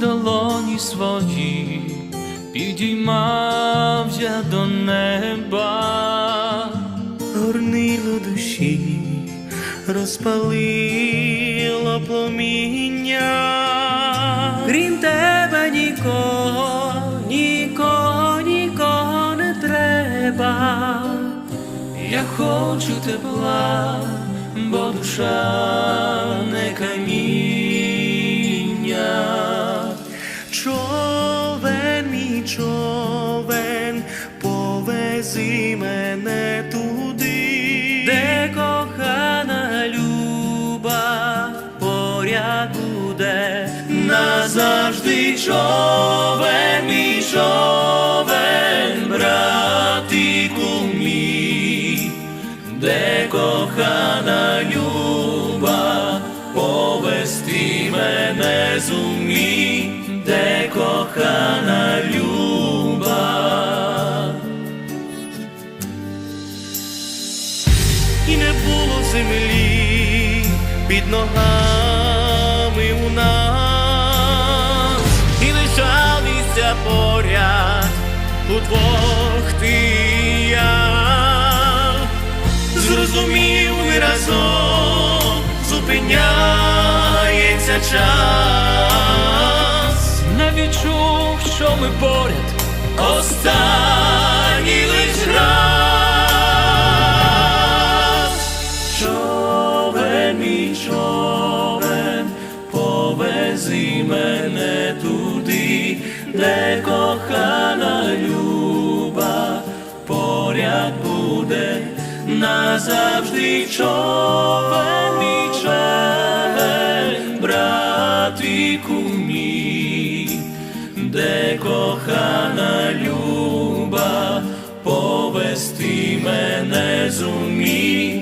долоні свої, підіймався до неба, горнило душі, розпалило пломіння. Крім тебе нікого, нікого, нікого не треба. я хочу тепла, бо душа човен, повези мене туди, де кохана люба, поряд буде Назавжди човен, мій човен, братику мій, де кохана люба, повести мене зумій, було землі під ногами у нас, і лишалися поряд удвох ти я. Зрозумів ми разом, зупиняється час. Не відчув, що ми поряд, Останній лиш раз. Мій човен, повези мене туди, де кохана люба, поряд буде. Назавжди човен, мій човен, братику мій, де кохана люба, повести мене зумій,